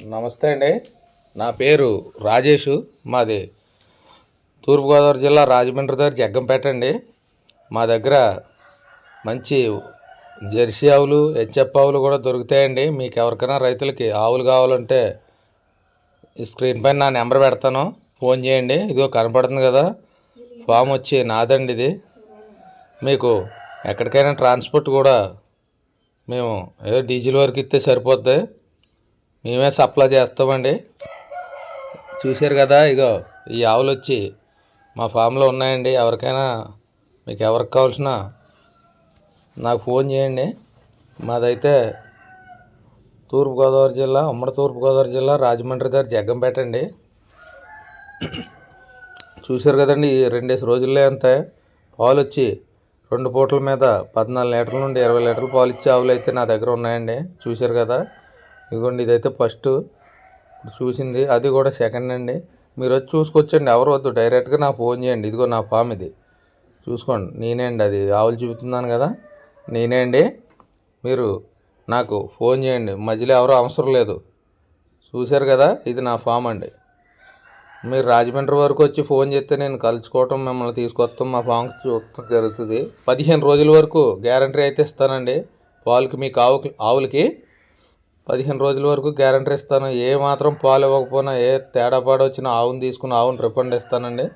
నమస్తే అండి. నా పేరు రాజేషు. మాది తూర్పుగోదావరి జిల్లా రాజమండ్రి దగ్గర జగ్గంపేట అండి. మా దగ్గర మంచి జెర్సీ ఆవులు హెచ్ఎఫ్ ఆవులు కూడా దొరుకుతాయండి. మీకు ఎవరికైనా రైతులకి ఆవులు కావాలంటే ఈ స్క్రీన్ పైన నా నెంబర్ పెడతాను. ఫోన్ చేయండి. ఇదిగో కనపడుతుంది కదా. ఫామ్ వచ్చి నాదండి ఇది. మీకు ఎక్కడికైనా ట్రాన్స్పోర్ట్ కూడా మేము ఏదో డీజిల్ వరకు ఇస్తే సరిపోద్ది. మేమే సప్లై చేస్తామండి. చూశారు కదా ఇగో ఈ ఆవులు వచ్చి మా ఫామ్లో ఉన్నాయండి. ఎవరికైనా మీకు ఎవరికి కావాల్సిన నాకు ఫోన్ చేయండి. మాదైతే తూర్పుగోదావరి జిల్లా ఉమ్మడి తూర్పుగోదావరి జిల్లా రాజమండ్రి దగ్గర జగ్గంపేట అండి. చూశారు కదండి ఈ రెండేసి రోజుల్లో అంతే పాలు వచ్చి రెండు పూటల మీద పద్నాలుగు లీటర్ల నుండి ఇరవై లీటర్ల పాలు ఇచ్చే ఆవులు అయితే నా దగ్గర ఉన్నాయండి. చూశారు కదా ఇదిగోండి ఇదైతే ఫస్ట్ చూసింది అది కూడా సెకండ్ అండి. మీరు వచ్చి చూసుకొచ్చండి ఎవరు వద్దు. డైరెక్ట్గా నాకు ఫోన్ చేయండి. ఇదిగో నా ఫామ్ ఇది. చూసుకోండి. నేనే అండి అది ఆవులు చూపుతున్నాను కదా. నేనే అండి మీరు నాకు ఫోన్ చేయండి. మధ్యలో ఎవరు అవసరం లేదు. చూశారు కదా ఇది నా ఫామ్ అండి. మీరు రాజమండ్రి వరకు వచ్చి ఫోన్ చేస్తే నేను కలుసుకోవటం మిమ్మల్ని తీసుకొస్తాం మా ఫామ్కి చూడటం జరుగుతుంది. పదిహేను రోజుల వరకు గ్యారంటీ అయితే ఇస్తానండి. వాళ్ళకి మీకు ఆవుకి ఆవులకి పదిహేను రోజుల వరకు గ్యారంటీ ఇస్తాను. ఏ మాత్రం పాలు ఇవ్వకపోయినా ఏ తేడా పాడు వచ్చినా ఆవుని తీసుకుని ఆవుని రిఫండ్ ఇస్తానండి.